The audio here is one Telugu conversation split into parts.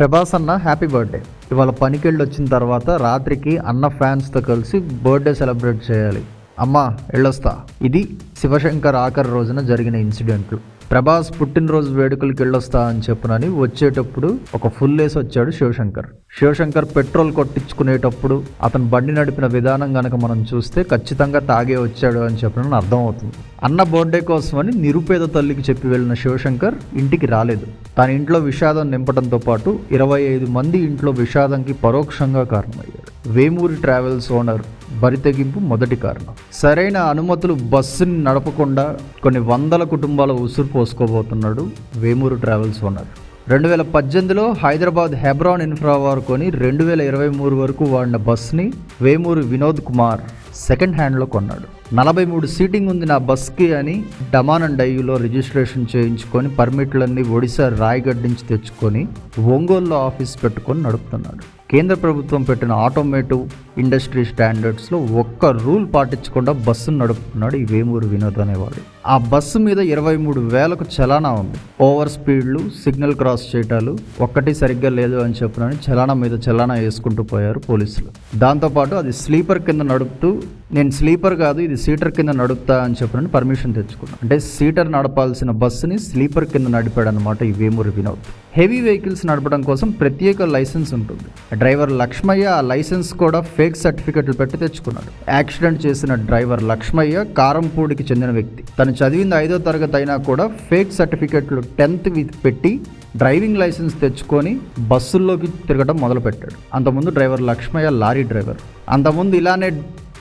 ప్రభాస్ అన్న హ్యాపీ బర్త్డే ఇవాళ పనికెళ్ళి వచ్చిన తర్వాత రాత్రికి అన్న ఫ్యాన్స్తో కలిసి బర్త్డే సెలబ్రేట్ చేయాలి. అమ్మా వెళ్ళొస్తా. ఇది శివశంకర్ ఆఖరి రోజున జరిగిన ఇన్సిడెంట్లు ప్రభాస్ పుట్టినరోజు వేడుకలకి వెళ్ళొస్తా అని చెప్పునని వచ్చేటప్పుడు ఒక ఫుల్ వేసి వచ్చాడు శివశంకర్. శివశంకర్ పెట్రోల్ కొట్టించుకునేటప్పుడు అతను బండి నడిపిన విధానం గనక మనం చూస్తే ఖచ్చితంగా తాగే వచ్చాడు అని చెప్పిన అర్థం అవుతుంది అన్న బర్త్డే కోసమని నిరుపేద తల్లికి చెప్పి వెళ్ళిన శివశంకర్ ఇంటికి రాలేదు. తన ఇంట్లో విషాదం నింపడంతో పాటు ఇరవై ఐదు మంది ఇంట్లో విషాదంకి పరోక్షంగా కారణమయ్యాడు వేమూరి ట్రావెల్స్ ఓనర్ బరితెగింపు మొదటి కారణం. సరైన అనుమతులు బస్సుని నడపకుండా కొన్ని వందల కుటుంబాల ఉసురు పోసుకోబోతున్నాడు వేమూరు ట్రావెల్స్ ఓనర్. రెండు వేల పద్దెనిమిదిలో హైదరాబాద్ హెబ్రాన్ ఇన్ఫ్రా వారు కొని రెండు వేల ఇరవై మూడు వరకు వాడిన బస్ని వేమూరు వినోద్ కుమార్ సెకండ్ హ్యాండ్లో కొన్నాడు. నలభై మూడు సీటింగ్ ఉంది నా బస్కి అని డమాన్ అండ్ డయ్యూలో రిజిస్ట్రేషన్ చేయించుకొని పర్మిట్లన్నీ ఒడిశా రాయగఢ్ నుంచి తెచ్చుకొని ఒంగోలులో ఆఫీస్ పెట్టుకొని నడుపుతున్నాడు. కేంద్ర ప్రభుత్వం పెట్టిన ఆటోమేటివ్ ఇండస్ట్రీ స్టాండర్డ్స్లో ఒక్క రూల్ పాటించకుండా బస్సును నడుపుతున్నాడు ఈ వేమూరు వినోద్ అనేవాడు. ఆ బస్సు మీద ఇరవై మూడు వేలకు చలానా ఉంది. ఓవర్ స్పీడ్లు సిగ్నల్ క్రాస్ చేయటాలు ఒక్కటి సరిగ్గా లేదు అని చెప్పినని చలానా మీద చలానా వేసుకుంటూ పోయారు పోలీసులు. దాంతోపాటు అది స్లీపర్ కింద నడుపుతూ నేను స్లీపర్ కాదు ఇది సీటర్ కింద నడుపుతా అని చెప్పినని పర్మిషన్ తెచ్చుకున్నాను అంటే సీటర్ నడపాల్సిన బస్సుని స్లీపర్ కింద నడిపాడు అనమాట ఈ వేమూరి వినోద్. హెవీ వెహికల్స్ నడపడం కోసం ప్రత్యేక లైసెన్స్ ఉంటుంది. డ్రైవర్ లక్ష్మయ్య ఆ లైసెన్స్ కూడా ఫేక్ సర్టిఫికెట్లు పెట్టి తెచ్చుకున్నాడు. యాక్సిడెంట్ చేసిన డ్రైవర్ లక్ష్మయ్య కారంపూడికి చెందిన వ్యక్తి. తను చదివింది ఐదో తరగతి అయినా కూడా ఫేక్ సర్టిఫికెట్లు టెన్త్ పెట్టి డ్రైవింగ్ లైసెన్స్ తెచ్చుకొని బస్సుల్లోకి తిరగడం మొదలుపెట్టాడు. అంతకుముందు డ్రైవర్ లక్ష్మయ్య లారీ డ్రైవర్. అంతకుముందు ఇలానే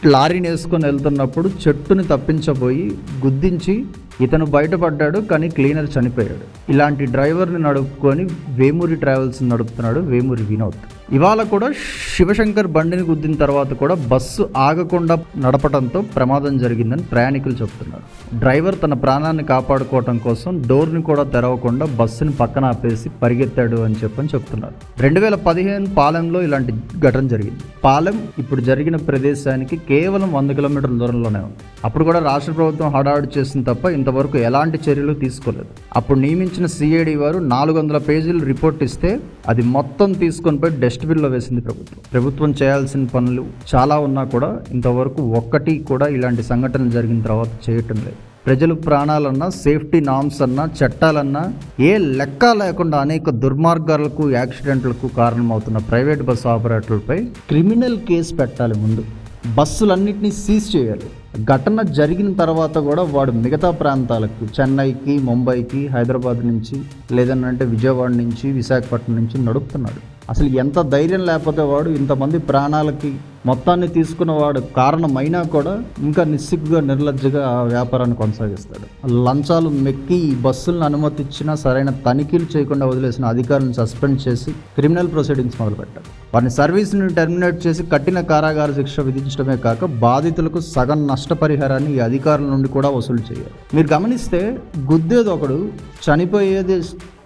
లారీని వేసుకొని వెళ్తున్నప్పుడు చెట్టుని తప్పించబోయి గుద్దించి ఇతను బయటపడ్డాడు కానీ క్లీనర్ చనిపోయాడు. ఇలాంటి డ్రైవర్ని నడుపుకొని వేమూరి ట్రావెల్స్ నడుపుతున్నాడు వేమూరి వినోద్. ఇవాళ కూడా శివశంకర్ బండిని గుద్దిన తర్వాత కూడా బస్సు ఆగకుండా నడపడంతో ప్రమాదం జరిగిందని ప్రయాణికులు చెబుతున్నారు. డ్రైవర్ తన ప్రాణాన్ని కాపాడుకోవటం కోసం డోర్ని కూడా తెరవకుండా బస్సుని పక్కన ఆపేసి పరిగెత్తాడు అని చెప్పని చెప్తున్నారు రెండు వేల పదిహేను పాలెంలో ఇలాంటి ఘటన జరిగింది. పాలెం ఇప్పుడు జరిగిన ప్రదేశానికి కేవలం వంద కిలోమీటర్ల దూరంలోనే ఉంది. అప్పుడు కూడా రాష్ట్ర ప్రభుత్వం హడావుడి చేసింది తప్ప ఇంతవరకు ఎలాంటి చర్యలు తీసుకోలేదు. అప్పుడు నియమించిన సిఐడి వారు నాలుగు వందల పేజీలు రిపోర్ట్ ఇస్తే అది మొత్తం తీసుకొని పోయి డస్ట్బిన్లో వేసింది ప్రభుత్వం. ప్రభుత్వం చేయాల్సిన పనులు చాలా ఉన్నా కూడా ఇంతవరకు ఒక్కటి కూడా ఇలాంటి సంఘటనలు జరిగిన తర్వాత చేయటం లేదు. ప్రజలు ప్రాణాలన్నా సేఫ్టీ నామ్స్ అన్నా చట్టాలన్నా ఏ లెక్క లేకుండా అనేక దుర్మార్గాలకు యాక్సిడెంట్లకు కారణమవుతున్న ప్రైవేట్ బస్సు ఆపరేటర్లపై క్రిమినల్ కేసు పెట్టాలి ముందు. బస్సులన్నింటినీ సీజ్ చేయాలి. ఘటన జరిగిన తర్వాత కూడా వాడు మిగతా ప్రాంతాలకు చెన్నైకి ముంబైకి హైదరాబాద్ నుంచి లేదనంటే విజయవాడ నుంచి విశాఖపట్నం నుంచి నడుపుతున్నాడు. అసలు ఎంత ధైర్యం లేకపోతే వాడు ఇంతమంది ప్రాణాలకి మొత్తాన్ని తీసుకున్న వాడు కారణమైనా కూడా ఇంకా నిస్సిగ్గుగా నిర్లజ్జగా ఆ వ్యాపారాన్ని కొనసాగిస్తాడు. లంచాలు మెక్కి ఈ బస్సులను అనుమతిచ్చినా సరైన తనిఖీలు చేయకుండా వదిలేసిన అధికారులను సస్పెండ్ చేసి క్రిమినల్ ప్రొసీడింగ్స్ మొదలుపెట్టారు వారిని సర్వీస్ని టెర్మినేట్ చేసి కఠిన కారాగార శిక్ష విధించడమే కాక బాధితులకు సగం నష్టపరిహారాన్ని ఈ అధికారుల నుండి కూడా వసూలు చేయాలి. మీరు గమనిస్తే గుద్దేది ఒకడు చనిపోయేది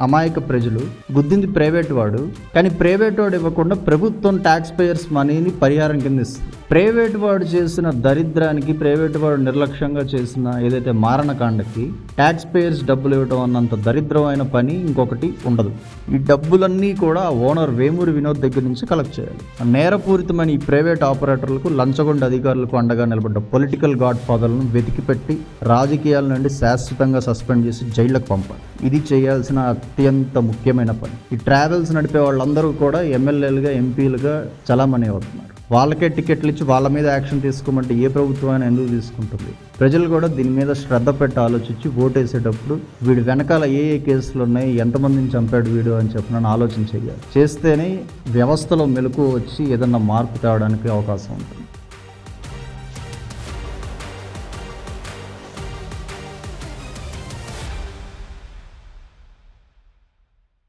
అమాయక ప్రజలు గుద్దింది ప్రైవేట్ వాడు కానీ ప్రైవేట్ వాడు ఇవ్వకుండా ప్రభుత్వం ట్యాక్స్ పేయర్స్ మనీని పరిహారం కింద ఇస్తుంది. ప్రైవేట్ వాడు చేసిన దరిద్రానికి ప్రైవేట్ వాడు నిర్లక్ష్యంగా చేసిన ఏదైతే మారణకాండకి ట్యాక్స్ పేయర్స్ డబ్బులు ఇవ్వడం అన్నంత దరిద్రమైన పని ఇంకొకటి ఉండదు. ఈ డబ్బులన్నీ కూడా ఓనర్ వేమూరి వినోద్ దగ్గర నుంచి కలెక్ట్ చేయాలి. నేరపూరితమైన ఈ ప్రైవేట్ ఆపరేటర్లకు లంచగొండ అధికారులకు అండగా నిలబడ్డ పొలిటికల్ గాడ్ ఫాదర్లను వెతికిపెట్టి రాజకీయాల నుండి శాశ్వతంగా సస్పెండ్ చేసి జైళ్ళకు పంపాలి. ఇది చేయాల్సిన అత్యంత ముఖ్యమైన పని. ఈ ట్రావెల్స్ నడిపే వాళ్ళందరూ కూడా ఎమ్మెల్యేలుగా ఎంపీలుగా చలామణి అవుతున్నారు. వాళ్ళకే టికెట్లు ఇచ్చి వాళ్ళ మీద యాక్షన్ తీసుకోమంటే ఏ ప్రభుత్వమైనా ఎందుకు తీసుకుంటుంది? ప్రజలు కూడా దీని మీద శ్రద్ధ పెట్టి ఆలోచించి ఓటేసేటప్పుడు వీడి వెనకాల ఏ ఏ కేసులు ఉన్నాయి ఎంతమందిని చంపాడు వీడు అని చెప్పి నన్ను ఆలోచన చేయాలి. చేస్తేనే వ్యవస్థలో మెలకు వచ్చి ఏదన్నా మార్పు తేవడానికి అవకాశం ఉంటుంది.